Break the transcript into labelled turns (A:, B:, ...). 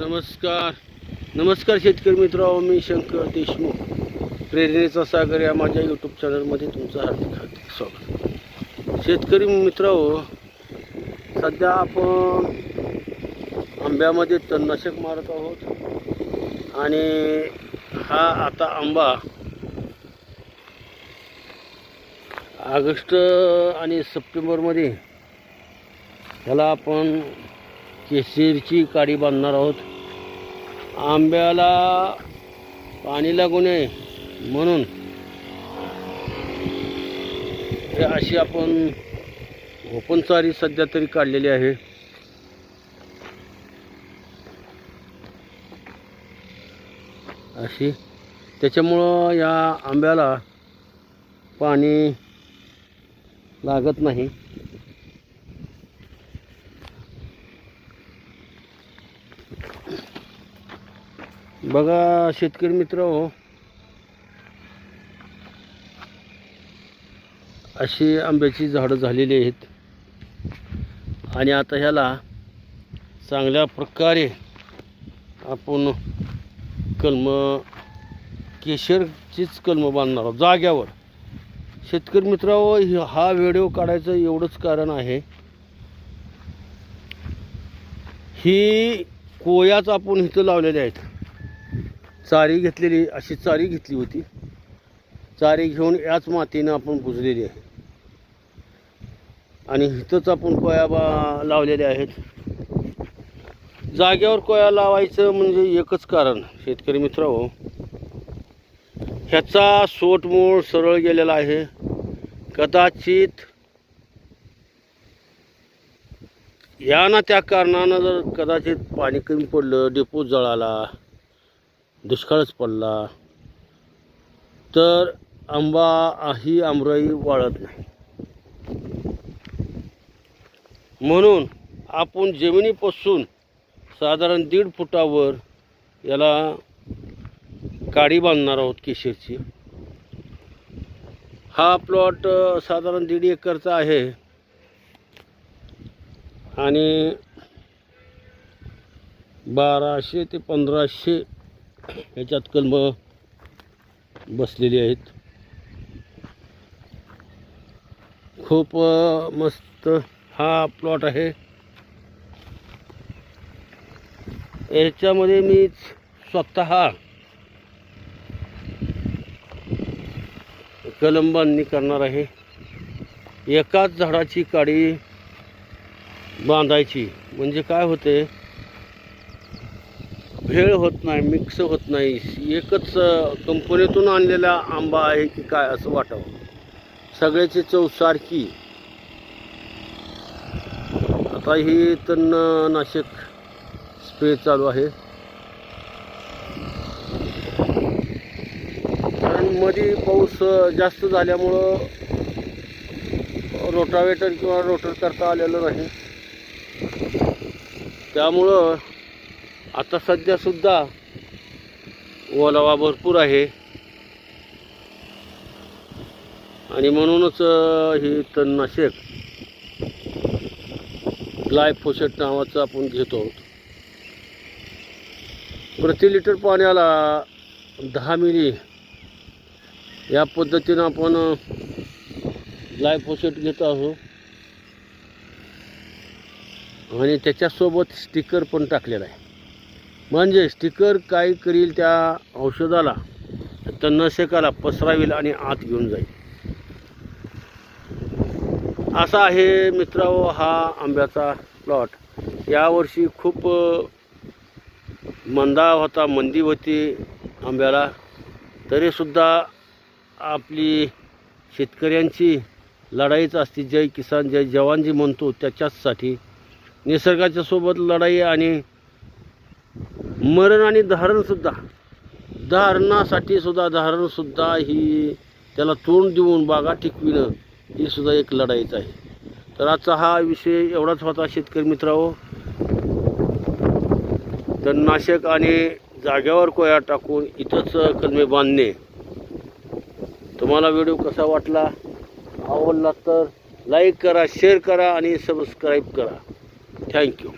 A: नमस्कार. नमस्कार शेतकरी मित्र मी शंकर देशमुख. प्रेरणेचा सागर या माझ्या यूट्यूब चॅनलमध्ये तुमचं हार्दिक हार्दिक स्वागत. शेतकरी मित्र सध्या आपण आंब्यामध्ये तणनाशक मारत आहोत. आणि हा आता आंबा ऑगस्ट आणि सप्टेंबरमध्ये ह्याला आपण केशरची काडी बांधणार आहोत. आंब्याला पाणी लागू नये म्हणून. हे अशी आपण ओपन चारी सध्या तरी काढलेली आहे. अशी. त्याच्यामुळं या आंब्याला पाणी लागत नाही. बघा शेतकरी मित्र हो. अशी आंब्याची झाडं झालेली आहेत. आणि आता ह्याला चांगल्या प्रकारे आपण कलम केशरचीच कलम बांधणार आहोत जाग्यावर. शेतकरी मित्रांनो हो, हा व्हिडिओ काढायचं एवढंच कारण आहे. ही कोयाच आपण इथं लावलेले आहेत. चारी घेतलेली अशी चारी घेतली होती. चारी घेऊन याच मातीनं आपण पुजलेली आहे. आणि इथंच आपण कोया बा लावलेले आहेत. जाग्यावर कोया लावायचं म्हणजे एकच कारण शेतकरी मित्र हो ह्याचा सोटमूळ सरळ गेलेला आहे. कदाचित या ना त्या कारणानं जर कदाचित पाणी कमी पडलं डेपो जळाला दुष्काळच पडला तर आंबा ही आमराई वाळत नाही. म्हणून आपण जमिनीपासून साधारण दीड फुटावर याला काडी बांधणार आहोत केशरची. हा प्लॉट साधारण दीड एकरचा आहे. आणि बाराशे ते पंधराशे ह्याच्यात कलम बसलेली आहेत. खूप मस्त हा प्लॉट आहे. याच्यामध्ये मी स्वतः कलम बांधणी करणार आहे. एकाच झाडाची काडी बांधायची. म्हणजे काय होते? भेळ होत नाही मिक्स होत नाही एकच कंपनीतून आणलेला आंबा आहे की काय असं वाटावं. सगळ्याची चव सारखी. आता ही तणनाशक स्प्रे चालू आहे. कारण मध्ये पाऊस जास्त झाल्यामुळं रोटावेटर किंवा रोटर करता आलेलं नाही. त्यामुळं आता सध्या सुद्धा ओलावा भरपूर आहे. आणि म्हणूनच हे ही तणनाशक ग्लायफोसेट नावाचं आपण घेतो. प्रति लिटर पाण्याला दहा मिली. या पद्धतीनं आपण ग्लायफोसेट घेत आहोत. आणि त्याच्यासोबत स्टिकर पण टाकलेला आहे. म्हणजे स्टिकर काय करील त्या औषधाला तणनाशकाला पसरावील आणि आत घेऊन जाईल. असा आहे मित्रांनो हा आंब्याचा प्लॉट यावर्षी खूप मंदा होता मंदी होती आंब्याला. तरीसुद्धा आपली शेतकऱ्यांची लढाईच असते. जय किसान जय जवान जी म्हणतो त्याच्याचसाठी निसर्गाच्या सोबत लढाई आणि मरण आणि धारणसुद्धा धारणासाठी सुद्धा धारणसुद्धा ही त्याला तोंड देऊन बागा टिकविणं ही सुद्धा एक लढाईच आहे. तर आजचा हा विषय एवढाच होता शेतकरी मित्रांनो. तर नाशक आणि जाग्यावर कोया टाकून इथंच कलमे बांधणे. तुम्हाला व्हिडिओ कसा वाटला? आवडला तर लाईक करा शेअर करा आणि सबस्क्राईब करा. थँक्यू.